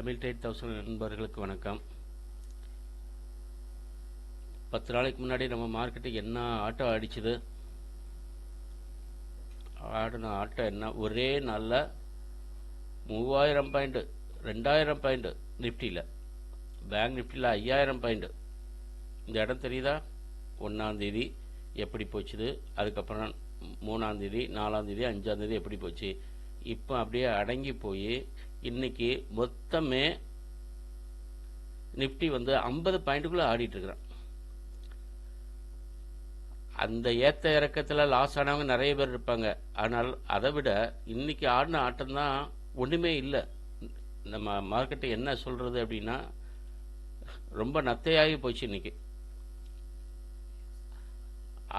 Tamil trade thousand நண்பர்களுக்கு வணக்கம். பத்து நாளைக்கு முன்னாடி நம்ம மார்க்கெட்டு என்ன ஆட்டம் அடிச்சுது? ஆடின ஆட்டம் என்ன? ஒரே நாளில் மூவாயிரம் பாயிண்ட் ரெண்டாயிரம் பாயிண்ட் நிஃப்டியில் பேங்க் நிஃப்டியில் ஐயாயிரம் பாயிண்ட் இந்த இடம் தெரியுதா? ஒன்றாந்தேதி எப்படி போச்சுது? அதுக்கப்புறம் மூணாந்தேதி நாலாந்தேதி அஞ்சாந்தேதி எப்படி போச்சு? இப்போ அப்படியே அடங்கி போய் இன்னைக்கு மொத்தமே நிஃப்டி வந்து ஐம்பது பாயிண்ட்டுக்குள்ளே ஆடிட்டு இருக்கிறான். அந்த ஏத்த இறக்கத்தில் லாஸ் ஆனவங்க நிறைய பேர் இருப்பாங்க. ஆனால் அதை விட இன்னைக்கு ஆடின ஆட்டம் தான் ஒன்றுமே இல்லை. நம்ம மார்க்கெட்டை என்ன சொல்றது அப்படின்னா ரொம்ப நத்தையாகி போச்சு இன்னைக்கு.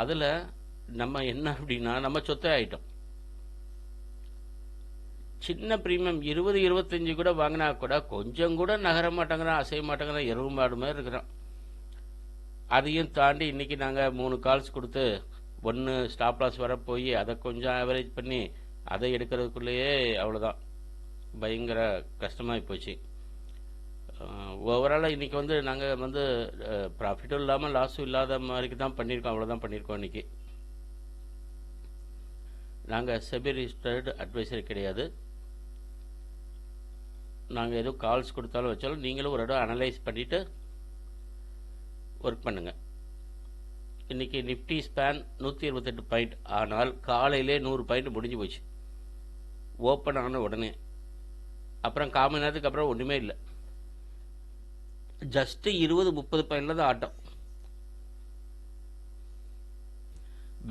அதில் நம்ம என்ன அப்படின்னா நம்ம சொத்தை ஆயிட்டோம். சின்ன ப்ரீமியம் இருபது இருபத்தஞ்சு கூட வாங்கினா கூட கொஞ்சம் கூட நகர மாட்டேங்கிறான் அசைய மாட்டேங்கிறான் எருவு மாடு மாதிரி இருக்கிறான். அதையும் தாண்டி இன்றைக்கி நாங்கள் மூணு கால்ஸ் கொடுத்து ஒன்று ஸ்டாப் லாஸ் வர போய் அதை கொஞ்சம் ஆவரேஜ் பண்ணி அதை எடுக்கிறதுக்குள்ளேயே அவ்வளோதான் பயங்கர கஷ்டமாகி போச்சு. ஓவராலாக இன்றைக்கி வந்து நாங்கள் வந்து ப்ராஃபிட்டும் இல்லாமல் லாஸும் இல்லாத மாதிரி தான் பண்ணியிருக்கோம் அவ்வளோதான் பண்ணியிருக்கோம் இன்றைக்கி நாங்கள் செபி ரிஜிஸ்டர்டு அட்வைசர் கிடையாது. நாங்கள் எதுவும் கால்ஸ் கொடுத்தாலும் வச்சாலும் நீங்களும் ஒரு இடம் அனலைஸ் பண்ணிவிட்டு ஒர்க் பண்ணுங்கள் இன்றைக்கி நிஃப்டி ஸ்பேன் நூற்றி இருபத்தெட்டு பாயிண்ட் ஆனால் காலையிலே நூறு பாயிண்ட் முடிஞ்சு போச்சு. ஓப்பன் ஆன உடனே. அப்புறம் காமன் நேரத்துக்கு அப்புறம் ஒன்றுமே இல்லை. ஜஸ்ட்டு இருபது முப்பது பாயிண்டில் தான் ஆட்டம்.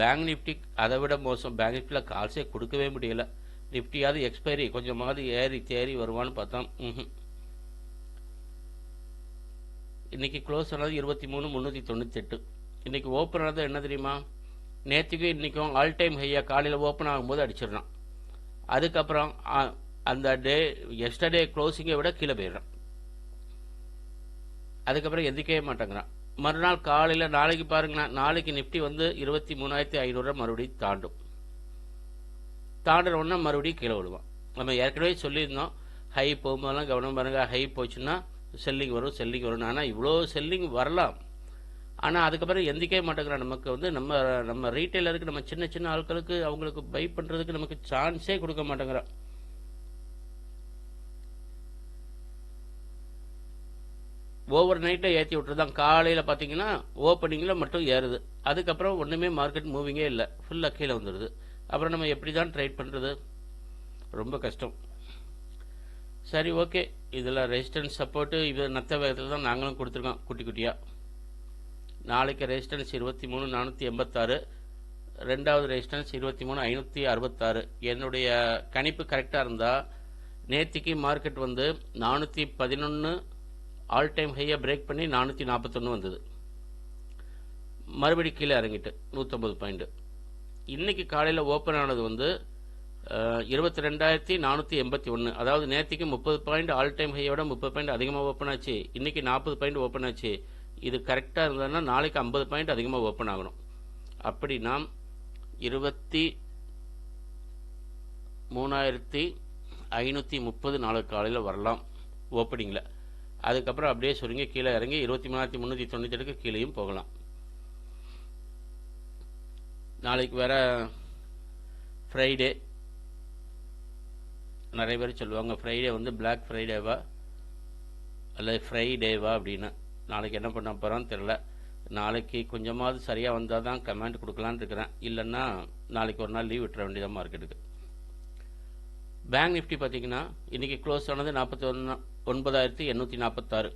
பேங்க் நிஃப்டி அதை விட மோசம். பேங்க் நிஃப்டியில் கால்ஸே கொடுக்கவே முடியலை. நிப்டியாவது எக்ஸ்பைரி கொஞ்சமாவது ஏறி தேறி வருவான்னு பார்த்தோம். இன்னைக்கு க்ளோஸ் ஆனது இருபத்தி மூணு முந்நூற்றி தொண்ணூத்தெட்டு. இன்னைக்கு ஓப்பன் ஆனது என்ன தெரியுமா? நேற்றுக்கும் இன்றைக்கும் ஆல் டைம் ஹையாக காலையில் ஓப்பன் ஆகும்போது அடிச்சிடறான். அதுக்கப்புறம் அந்த டே எஸ்டர்டே க்ளோசிங்கை விட கீழே போயிடுறான். அதுக்கப்புறம் எந்திக்கவே மாட்டேங்கிறான். மறுநாள் காலையில் நாளைக்கு பாருங்களேன் நாளைக்கு நிஃப்டி வந்து இருபத்தி மூணாயிரத்தி ஐநூறுரூவா மறுபடியும் தாண்டும். தாண்டுறோன்னா மறுபடியும் கீழே விழுவான். நம்ம ஏற்கனவே சொல்லியிருந்தோம் ஹை போகும்போதெல்லாம் கவனம் பாருங்கள் ஹை போச்சுன்னா செல்லிங் வரும் செல்லிங் வரும் ஆனால் இவ்வளோ செல்லிங் வரலாம். ஆனால் அதுக்கப்புறம் எந்திக்கவே மாட்டேங்கிறான். நமக்கு வந்து நம்ம நம்ம ரீட்டைலருக்கு நம்ம சின்ன சின்ன ஆட்களுக்கு அவங்களுக்கு பை பண்ணுறதுக்கு நமக்கு சான்ஸே கொடுக்க மாட்டேங்கிறான். ஓவர் நைட்டை ஏற்றி விட்டுருதான் காலையில் பார்த்தீங்கன்னா ஓப்பனிங்கில் மட்டும் ஏறுது. அதுக்கப்புறம் ஒன்றுமே மார்க்கெட் மூவிங்கே இல்லை. ஃபுல்லாக கீழே வந்துடுது அப்புறம் நம்ம எப்படி தான் ட்ரை பண்ணுறது ரொம்ப கஷ்டம். சரி ஓகே இதில் ரெசிஸ்டன்ஸ் சப்போர்ட்டு இது நத்த வேகத்தில் தான் நாங்களும் கொடுத்துருக்கோம் குட்டி குட்டியாக நாளைக்கு ரெசிஸ்டன்ஸ் இருபத்தி மூணு நானூற்றி எண்பத்தாறு. ரெண்டாவது ரெசிஸ்டன்ஸ் இருபத்தி மூணு ஐநூற்றி அறுபத்தாறு. என்னுடைய கணிப்பு கரெக்டாக இருந்தால் நேற்றுக்கு மார்க்கெட் வந்து நானூற்றி பதினொன்று ஆல் டைம் ஹையாக பிரேக் பண்ணி நானூற்றி நாற்பத்தொன்று வந்தது. மறுபடி கீழே இறங்கிட்டு நூற்றம்பது பாயிண்ட்டு இன்னைக்கு காலையில் ஓப்பன் ஆனது வந்து இருபத்தி ரெண்டாயிரத்தி நானூற்றி எண்பத்தி ஒன்று அதாவது நேற்றுக்கு முப்பது பாயிண்ட் ஆல் டைம் ஹையோட முப்பது பாயிண்ட் அதிகமாக ஓப்பன் ஆச்சு. இன்னைக்கு நாற்பது பாயிண்ட் ஓப்பன் ஆச்சு. இது கரெக்டாக இருந்ததுன்னா நாளைக்கு ஐம்பது பாயிண்ட் அதிகமாக ஓப்பன் ஆகணும். அப்படின்னா இருபத்தி மூணாயிரத்தி ஐநூற்றி முப்பது நாலு காலையில் வரலாம் ஓப்பனிங்கில் அதுக்கப்புறம் அப்படியே சுருங்கி கீழே இறங்கி இருபத்தி மூணாயிரத்தி முந்நூற்றி தொண்ணூற்றி எட்டுக்கு கீழேயும் போகலாம். நாளைக்கு வேற ஃப்ரைடே நிறைய பேர் சொல்லுவாங்க ஃப்ரைடே வந்து பிளாக் ஃப்ரைடேவா அல்லது ஃப்ரைடேவா அப்படின்னு. நாளைக்கு என்ன பண்ண போகிறான்னு தெரில நாளைக்கு கொஞ்சமாவது சரியாக வந்தால் தான் கமெண்ட் கொடுக்கலான்னு இருக்கிறேன். இல்லைன்னா நாளைக்கு ஒரு நாள் லீவ் விட்டுற வேண்டியதாக மார்க்கெட்டுக்கு பேங்க் நிஃப்டி பார்த்தீங்கன்னா இன்றைக்கி க்ளோஸ் ஆனது நாற்பத்தி ஒன்று ஒன்பதாயிரத்தி எண்ணூற்றி நாற்பத்தாறு.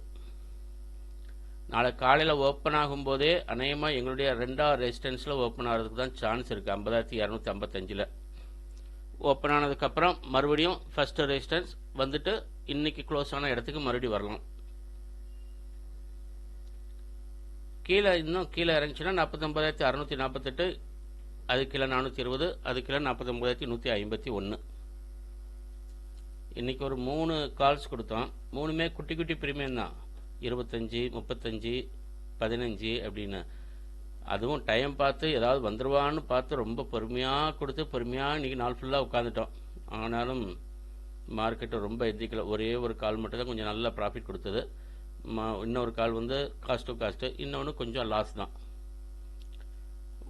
நாளை காலையில் ஓப்பன் ஆகும்போதே அநேகமாக எங்களுடைய ரெண்டாவது ரெசிடென்ஸில் ஓப்பன் ஆகிறதுக்கு தான் சான்ஸ் இருக்குது ஐம்பதாயிரத்தி இரநூத்தி ஐம்பத்தஞ்சில் ஓப்பன் ஆனதுக்கப்புறம் மறுபடியும் ஃபஸ்ட்டு ரெசிஸ்டன்ஸ் வந்துட்டு இன்னைக்கு க்ளோஸ் ஆன இடத்துக்கு மறுபடியும் வரலாம். கீழே இன்னும் கீழே இறங்கிச்சுன்னா நாற்பத்தொம்பதாயிரத்தி அறநூற்றி நாற்பத்தெட்டு அது கிலோ நானூற்றி இருபது அது கிலோ நாற்பத்தொம்பதாயிரத்தி நூற்றி ஐம்பத்தி ஒன்று இன்றைக்கி ஒரு மூணு கால்ஸ் கொடுத்தோம். மூணுமே குட்டி குட்டி பிரீமியம் தான். இருபத்தஞ்சி முப்பத்தஞ்சு பதினஞ்சு அப்படின்னு. அதுவும் டைம் பார்த்து ஏதாவது வந்துடுவான்னு பார்த்து ரொம்ப பொறுமையாக கொடுத்து பொறுமையாக இன்றைக்கி நாள் ஃபுல்லாக உட்காந்துட்டோம் ஆனாலும் மார்க்கெட்டு ரொம்ப எதிர்க்கல ஒரே ஒரு கால் மட்டும் தான் கொஞ்சம் நல்ல ப்ராஃபிட் கொடுத்தது. மா இன்னொரு கால் வந்து காஸ்ட் டு காஸ்ட்டு இன்னொன்று கொஞ்சம் லாஸ் தான்.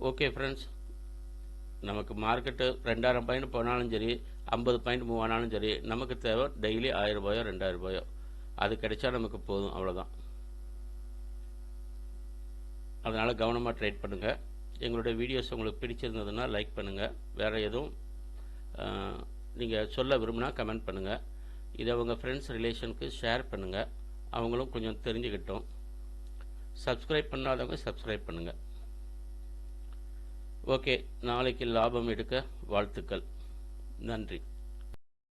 ஓகே ஃப்ரெண்ட்ஸ் நமக்கு மார்க்கெட்டு ரெண்டாயிரம் பாயிண்ட் போனாலும் சரி ஐம்பது பாயிண்ட் மூவ் ஆனாலும் சரி நமக்கு தேவை டெய்லி ஆயிரம் ரூபாயோ ரெண்டாயிரம் ரூபாயோ. அது கிடைச்சா நமக்கு போதும் அவ்வளோதான் அதனால் கவனமாக ட்ரைட் பண்ணுங்கள் எங்களுடைய வீடியோஸ் உங்களுக்கு பிடிச்சிருந்ததுன்னா லைக் பண்ணுங்கள் வேறு எதுவும் நீங்கள் சொல்ல விரும்பினா கமெண்ட் பண்ணுங்கள் இதை உங்கள் ஃப்ரெண்ட்ஸ் ரிலேஷனுக்கு ஷேர் பண்ணுங்கள் அவங்களும் கொஞ்சம் தெரிஞ்சுக்கிட்டோம். சப்ஸ்கிரைப் பண்ணாதவங்க சப்ஸ்கிரைப் பண்ணுங்கள் ஓகே நாளைக்கு லாபம் எடுக்க வாழ்த்துக்கள். நன்றி.